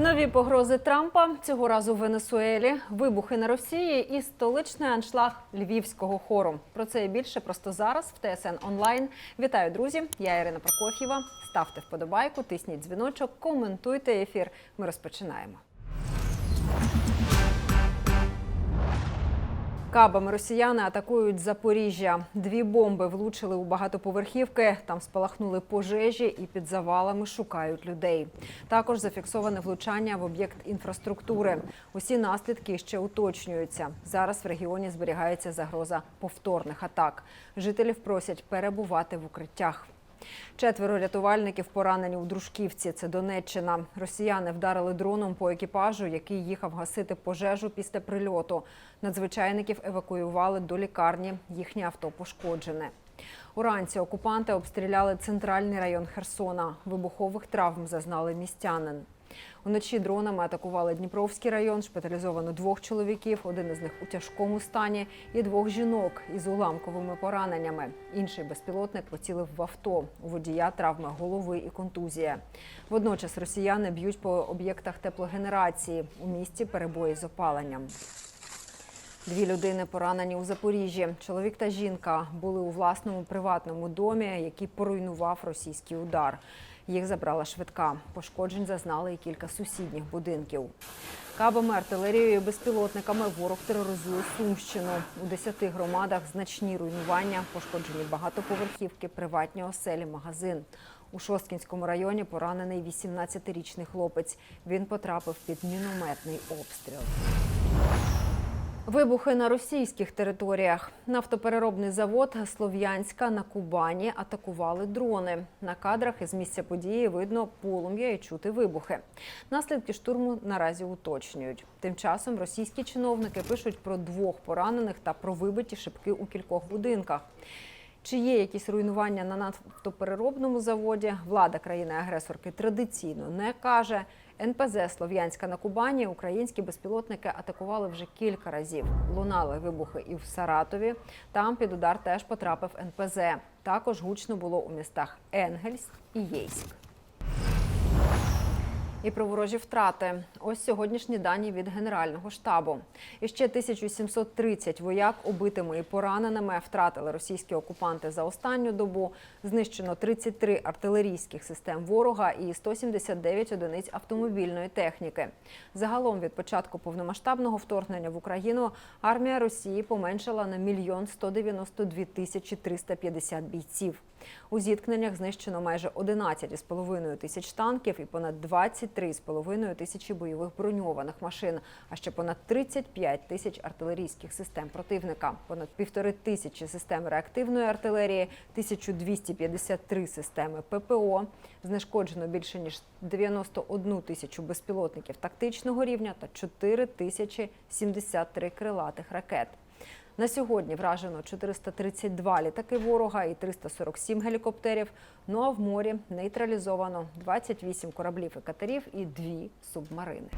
Нові погрози Трампа цього разу в Венесуелі, вибухи на Росії і столичний аншлаг львівського хору. Про це і більше просто зараз в ТСН онлайн. Вітаю, друзі! Я Ірина Прокоф'єва. Ставте вподобайку, тисніть дзвіночок, коментуйте ефір. Ми розпочинаємо. Кабами росіяни атакують Запоріжжя. Дві бомби влучили у багатоповерхівки. Там спалахнули пожежі і під завалами шукають людей. Також зафіксоване влучання в об'єкт інфраструктури. Усі наслідки ще уточнюються. Зараз в регіоні зберігається загроза повторних атак. Жителів просять перебувати в укриттях. Четверо рятувальників поранені у Дружківці. Це Донеччина. Росіяни вдарили дроном по екіпажу, який їхав гасити пожежу після прильоту. Надзвичайників евакуювали до лікарні. Їхнє авто пошкоджене. Уранці окупанти обстріляли центральний район Херсона. Вибухових травм зазнали містянин. Уночі дронами атакували Дніпровський район, шпиталізовано двох чоловіків, один із них у тяжкому стані, і двох жінок із уламковими пораненнями. Інший безпілотник поцілив в авто. У водія травми голови і контузія. Водночас росіяни б'ють по об'єктах теплогенерації. У місті перебої з опаленням. Дві людини поранені у Запоріжжі. Чоловік та жінка були у власному приватному домі, який поруйнував російський удар. Їх забрала швидка. Пошкоджень зазнали і кілька сусідніх будинків. Кабами, артилерією, безпілотниками ворог тероризує Сумщину. У десяти громадах значні руйнування, пошкоджені багатоповерхівки, приватні оселі, магазин. У Шосткінському районі поранений 18-річний хлопець. Він потрапив під мінометний обстріл. Вибухи на російських територіях. Нафтопереробний завод Слов'янська на Кубані атакували дрони. На кадрах із місця події видно полум'я і чути вибухи. Наслідки штурму наразі уточнюють. Тим часом російські чиновники пишуть про двох поранених та про вибиті шибки у кількох будинках. Чи є якісь руйнування на нафтопереробному заводі? Влада країни-агресорки традиційно не каже. НПЗ Слов'янська на Кубані українські безпілотники атакували вже кілька разів. Лунали вибухи і в Саратові. Там під удар теж потрапив НПЗ. Також гучно було у містах Енгельс і Єйськ. І про ворожі втрати. Ось сьогоднішні дані від Генерального штабу. І ще 1730 вояк убитими і пораненими втратили російські окупанти за останню добу. Знищено 33 артилерійських систем ворога і 179 одиниць автомобільної техніки. Загалом від початку повномасштабного вторгнення в Україну армія Росії поменшила на мільйон 192 тисячі 350 бійців. У зіткненнях знищено майже 11,5 тисяч танків і понад 23,5 тисячі бойових броньованих машин, а ще понад 35 тисяч артилерійських систем противника, понад півтори тисячі систем реактивної артилерії, 1253 системи ППО. Знешкоджено більше ніж 91 тисячу безпілотників тактичного рівня та 4 тисячі 73 крилатих ракет. На сьогодні вражено 432 літаки ворога і 347 гелікоптерів. Ну а в морі нейтралізовано 28 кораблів і катерів і дві субмарини.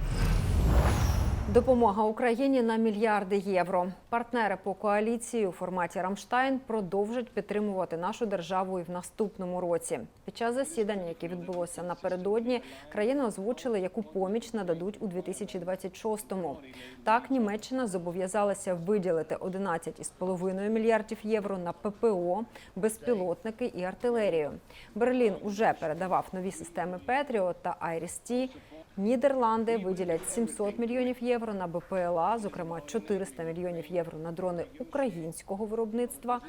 Допомога Україні на мільярди євро. Партнери по коаліції у форматі Рамштайн продовжать підтримувати нашу державу і в наступному році. Під час засідання, яке відбулося напередодні, країни озвучили, яку поміч нададуть у 2026-му. Так, Німеччина зобов'язалася виділити 11,5 мільярдів євро на ППО, безпілотники і артилерію. Берлін уже передавав нові системи Петріот та Айріс-Ті. Нідерланди виділять 700 мільйонів євро на БПЛА, зокрема 400 мільйонів євро на дрони українського виробництва.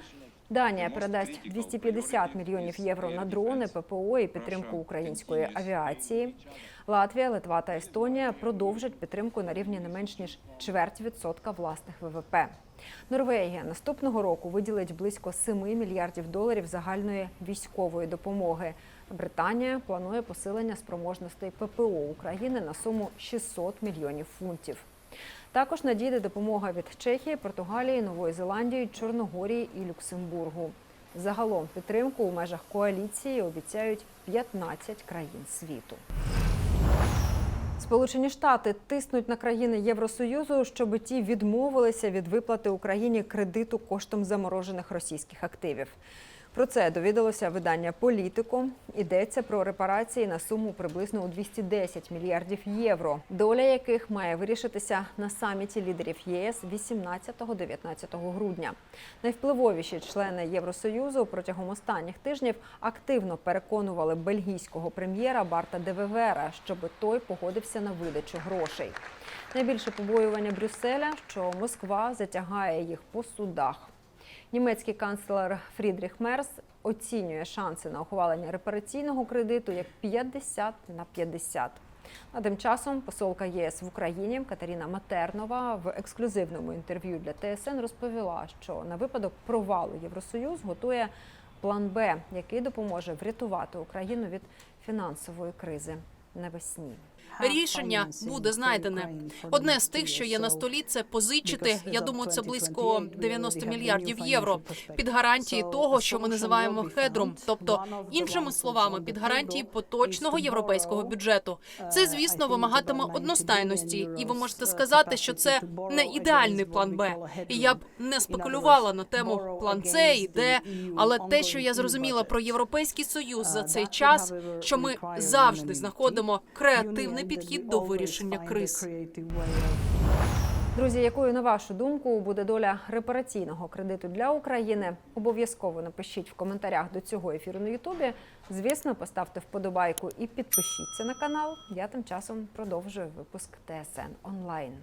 Данія передасть 250 мільйонів євро на дрони, ППО і підтримку української авіації. Латвія, Литва та Естонія продовжать підтримку на рівні не менш ніж чверть відсотка власних ВВП. Норвегія наступного року виділить близько 7 мільярдів доларів загальної військової допомоги. Британія планує посилення спроможностей ППО України на суму 600 мільйонів фунтів. Також надійде допомога від Чехії, Португалії, Нової Зеландії, Чорногорії і Люксембургу. Загалом підтримку у межах коаліції обіцяють 15 країн світу. Сполучені Штати тиснуть на країни Євросоюзу, щоб ті відмовилися від виплати Україні кредиту коштом заморожених російських активів. Про це довідалося видання Політико. Йдеться про репарації на суму приблизно у 210 мільярдів євро, доля яких має вирішитися на саміті лідерів ЄС 18-19 грудня. Найвпливовіші члени Євросоюзу протягом останніх тижнів активно переконували бельгійського прем'єра Барта Девевера, щоб той погодився на видачу грошей. Найбільше побоювання Брюсселя, що Москва затягає їх по судах. Німецький канцлер Фрідріх Мерс оцінює шанси на ухвалення репараційного кредиту як 50 на 50. А тим часом посолка ЄС в Україні Катерина Матернова в ексклюзивному інтерв'ю для ТСН розповіла, що на випадок провалу Євросоюз готує план Б, який допоможе врятувати Україну від фінансової кризи навесні. Рішення буде знайдене. Одне з тих, що є на столі, це позичити. Я думаю, це близько 90 мільярдів євро під гарантії того, що ми називаємо хедром, тобто іншими словами, під гарантії поточного європейського бюджету. Це, звісно, вимагатиме одностайності, і ви можете сказати, що це не ідеальний план Б. І я б не спекулювала на тему план С і Д, але те, що я зрозуміла про європейський союз за цей час, що ми завжди знаходимо креативний підхід до вирішення криз. Друзі, якою на вашу думку буде доля репараційного кредиту для України? Обов'язково напишіть в коментарях до цього ефіру на Ютубі. Звісно, поставте вподобайку і підпишіться на канал. Я тим часом продовжую випуск ТСН онлайн.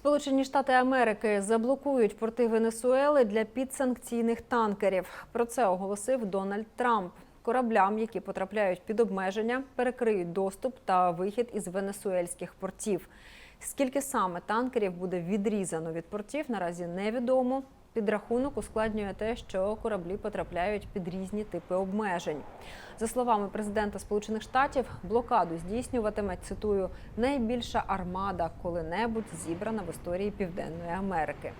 Сполучені Штати Америки заблокують порти Венесуели для підсанкційних танкерів. Про це оголосив Дональд Трамп. Кораблям, які потрапляють під обмеження, перекриють доступ та вихід із венесуельських портів. Скільки саме танкерів буде відрізано від портів, наразі невідомо. Підрахунок ускладнює те, що кораблі потрапляють під різні типи обмежень. За словами президента Сполучених Штатів, блокаду здійснюватиме цитую найбільша армада коли-небудь зібрана в історії Південної Америки.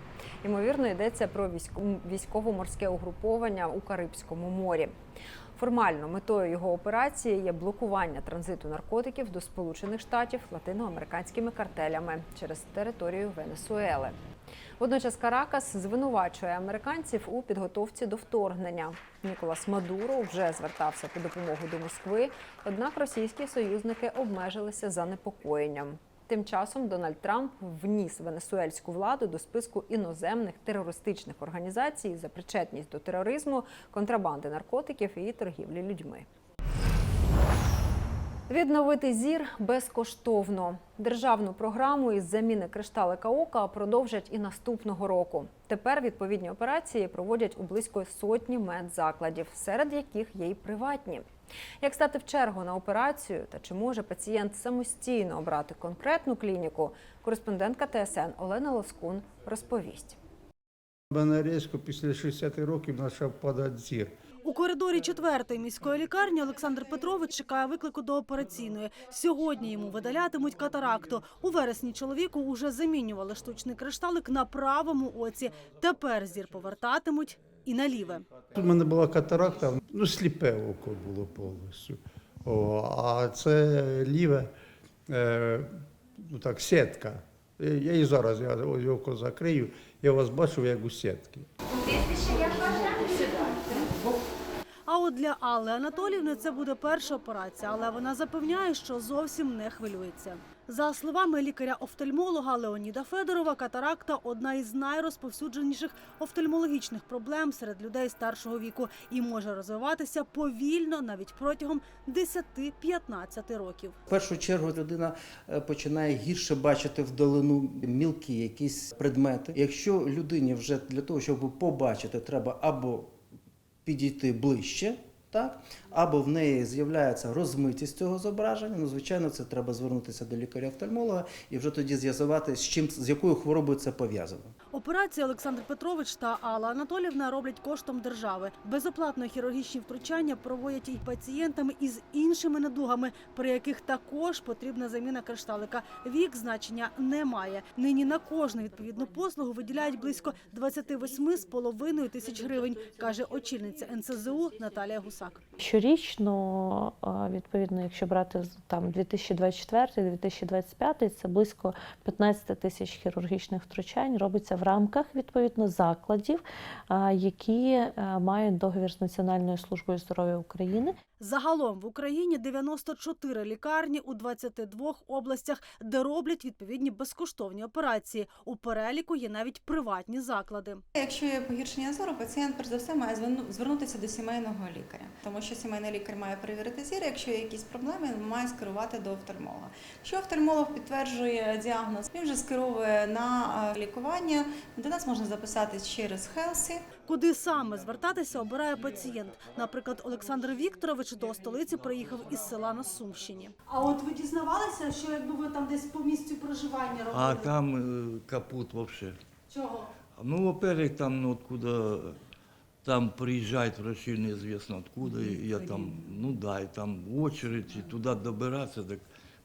Ймовірно, йдеться про військо- військово-морське угруповання у Карибському морі. Формально метою його операції є блокування транзиту наркотиків до Сполучених Штатів латиноамериканськими картелями через територію Венесуели. Водночас Каракас звинувачує американців у підготовці до вторгнення. Ніколас Мадуро вже звертався по допомогу до Москви, однак російські союзники обмежилися занепокоєнням. Тим часом Дональд Трамп вніс венесуельську владу до списку іноземних терористичних організацій за причетність до тероризму, контрабанди наркотиків і торгівлі людьми. Відновити зір безкоштовно. Державну програму із заміни кришталика ока продовжать і наступного року. Тепер відповідні операції проводять у близько сотні медзакладів, серед яких є й приватні. Як стати в чергу на операцію та чи може пацієнт самостійно обрати конкретну клініку, кореспондентка ТСН Олена Лоскун розповість. У мене різко після 60 років почав падати зір. У коридорі четвертої міської лікарні Олександр Петрович чекає виклику до операційної. Сьогодні йому видалятимуть катаракту. У вересні чоловіку уже замінювали штучний кришталик на правому оці. Тепер зір повертатимуть і на ліве. Тут в мене була катаракта, ну сліпе око було повністю. О, а це ліве, е, ну так, сітка. Я і зараз я око закрию, я вас бачу як у сітки. А от для Алли Анатоліївни це буде перша операція, але вона запевняє, що зовсім не хвилюється. За словами лікаря-офтальмолога Леоніда Федорова, катаракта одна із найрозповсюдженіших офтальмологічних проблем серед людей старшого віку і може розвиватися повільно навіть протягом 10-15 років. В першу чергу людина е, починає гірше бачити вдалину мілкі якісь предмети. Якщо людині вже для того, щоб побачити, треба або підійти ближче, так, або в неї з'являється розмитість цього зображення. Ну, звичайно, це треба звернутися до лікаря-офтальмолога і вже тоді з'ясувати, з чим з якою хворобою це пов'язано. Операції Олександр Петрович та Алла Анатолівна роблять коштом держави. Безоплатно хірургічні втручання проводять і пацієнтами із іншими недугами, при яких також потрібна заміна кришталика. Вік значення не має. Нині на кожну відповідну послугу виділяють близько 28,5 тисяч гривень, каже очільниця НСЗУ Наталія Гусак. Щорічно, відповідно, якщо брати там 2024-2025, це близько 15 тисяч хірургічних втручань робиться в рамках відповідно закладів, які мають договір з Національною службою здоров'я України. Загалом в Україні 94 лікарні у 22 областях, де роблять відповідні безкоштовні операції. У переліку є навіть приватні заклади. Якщо є погіршення зору, пацієнт перш за все має зверну- звернутися до сімейного лікаря, тому що сімейний лікар має перевірити зір. Якщо є якісь проблеми, він має скерувати до офтальмолога. Якщо офтальмолог підтверджує діагноз, він вже скеровує на е, лікування. До нас можна записатись через Хелсі. Куди саме звертатися обирає пацієнт. Наприклад, Олександр Вікторович до столиці приїхав із села на Сумщині. А от ви дізнавалися, що якби ви там десь по місцю проживання робили? А там э, капут вообще. Чого? Ну, во-первых, там, ну, откуда, там приезжают врачи неизвестно откуда, и я там, ну да, и там очередь, и туда добираться, так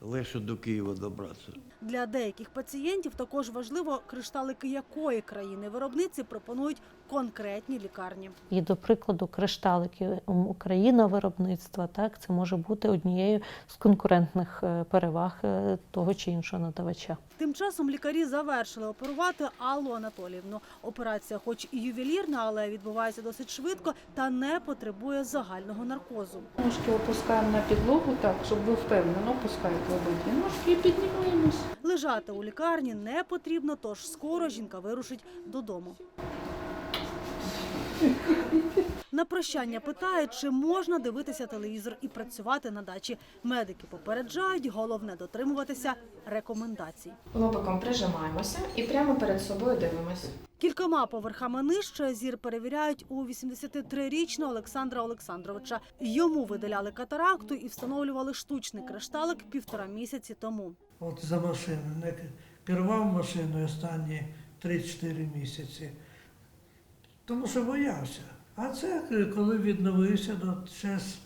легше до Києва добратися. Для деяких пацієнтів також важливо, кришталики якої країни виробниці пропонують конкретні лікарні. І, до прикладу, кришталики Україна виробництва, так, це може бути однією з конкурентних е, переваг е, того чи іншого надавача. Тим часом лікарі завершили оперувати Аллу Анатоліївну. Операція, хоч і ювелірна, але відбувається досить швидко та не потребує загального наркозу. Ножки опускаємо на підлогу так, щоб ви впевнено опускаєте обидві ножки і піднімаємось. Лежати у лікарні не потрібно, тож скоро жінка вирушить додому. На прощання питають, чи можна дивитися телевізор і працювати на дачі. Медики попереджають, головне дотримуватися рекомендацій. Лобиком прижимаємося і прямо перед собою дивимося. Кількома поверхами нижче зір перевіряють у 83-річного Олександра Олександровича. Йому видаляли катаракту і встановлювали штучний кришталик півтора місяці тому. От за машину. Не керував машиною останні 3-4 місяці. Тому що боявся. А це коли відновився, то через,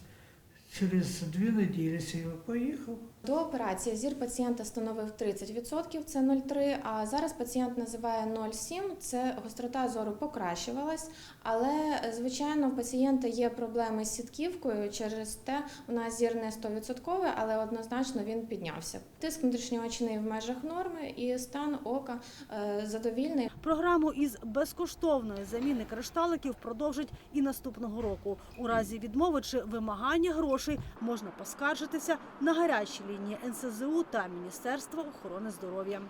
через дві неділі сів поїхав. До операції зір пацієнта становив 30%, це 0,3, а зараз пацієнт називає 0,7, це гострота зору покращувалась, але, звичайно, в пацієнта є проблеми з сітківкою, через те у нас зір не 100%, але однозначно він піднявся. Тиск внутрішньоочний в межах норми і стан ока е, задовільний. Програму із безкоштовної заміни кришталиків продовжать і наступного року. У разі відмови чи вимагання грошей можна поскаржитися на гарячі лінії НСЗУ та Міністерства охорони здоров'я.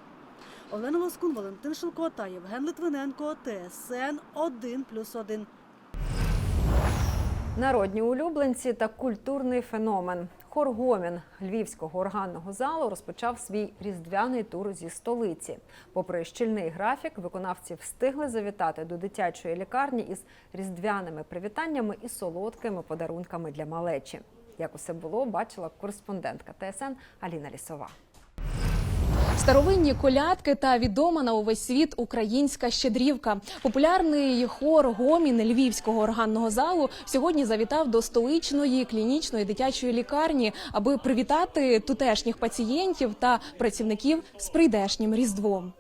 Олена Москун, Валентин Шилко та Євген Литвиненко. ТСН 1+,1. Народні улюбленці та культурний феномен. Хор Гомін Львівського органного залу розпочав свій різдвяний тур зі столиці. Попри щільний графік, виконавці встигли завітати до дитячої лікарні із різдвяними привітаннями і солодкими подарунками для малечі. Як усе було, бачила кореспондентка ТСН Аліна Лісова. Старовинні колядки та відома на увесь світ українська щедрівка. Популярний хор гомін Львівського органного залу сьогодні завітав до столичної клінічної дитячої лікарні, аби привітати тутешніх пацієнтів та працівників з прийдешнім різдвом.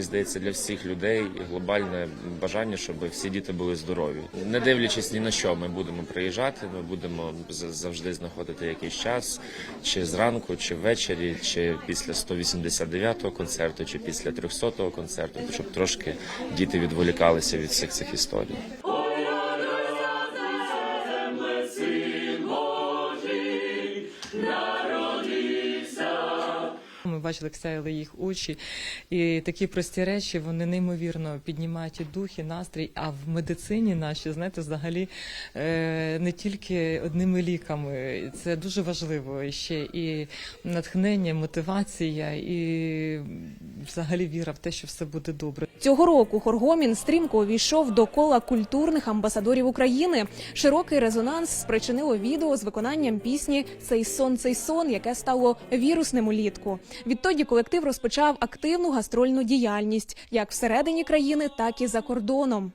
Мені здається, для всіх людей глобальне бажання, щоб всі діти були здорові. Не дивлячись ні на що, ми будемо приїжджати. Ми будемо завжди знаходити якийсь час, чи зранку, чи ввечері, чи після 189-го концерту, чи після 300-го концерту, щоб трошки діти відволікалися від всіх цих історій. Бачили, як сяяли їх очі, і такі прості речі вони неймовірно піднімають і дух, і настрій. А в медицині наші, знаєте, взагалі е, не тільки одними ліками. Це дуже важливо. Ще і натхнення, мотивація, і взагалі віра в те, що все буде добре. Цього року Хоргомін стрімко увійшов до кола культурних амбасадорів України. Широкий резонанс спричинило відео з виконанням пісні Цей сон, цей сон, яке стало вірусним улітку. Відтоді колектив розпочав активну гастрольну діяльність як всередині країни, так і за кордоном.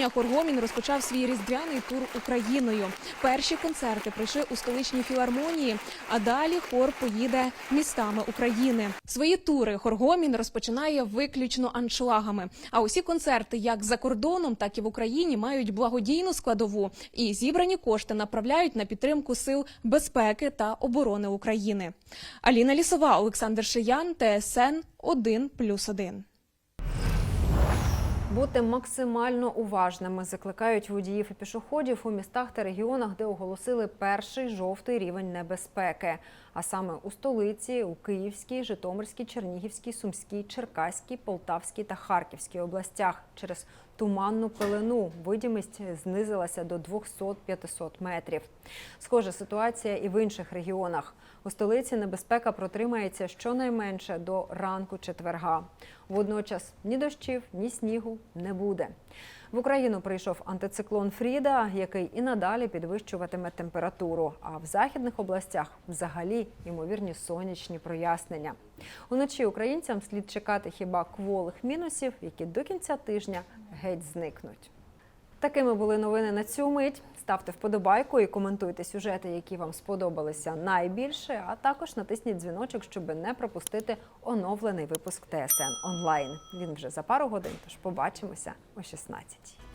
15 грудня Хоргомін розпочав свій різдвяний тур Україною. Перші концерти пройшли у столичній філармонії, а далі хор поїде містами України. Свої тури Хоргомін розпочинає виключно аншлагами. А усі концерти, як за кордоном, так і в Україні, мають благодійну складову і зібрані кошти направляють на підтримку сил безпеки та оборони України. Аліна Лісова, Олександр Шиян, ТСН 1+,1. Бути максимально уважними закликають водіїв і пішоходів у містах та регіонах, де оголосили перший жовтий рівень небезпеки. А саме у столиці, у Київській, Житомирській, Чернігівській, Сумській, Черкаській, Полтавській та Харківській областях через туманну пелену. Видимість знизилася до 200-500 метрів. Схожа ситуація і в інших регіонах. У столиці небезпека протримається щонайменше до ранку четверга. Водночас ні дощів, ні снігу не буде. В Україну прийшов антициклон Фріда, який і надалі підвищуватиме температуру. А в західних областях взагалі ймовірні сонячні прояснення. Уночі українцям слід чекати хіба кволих мінусів, які до кінця тижня геть зникнуть. Такими були новини на цю мить. Ставте вподобайку і коментуйте сюжети, які вам сподобалися найбільше. А також натисніть дзвіночок, щоб не пропустити оновлений випуск ТСН онлайн. Він вже за пару годин. Тож побачимося о 16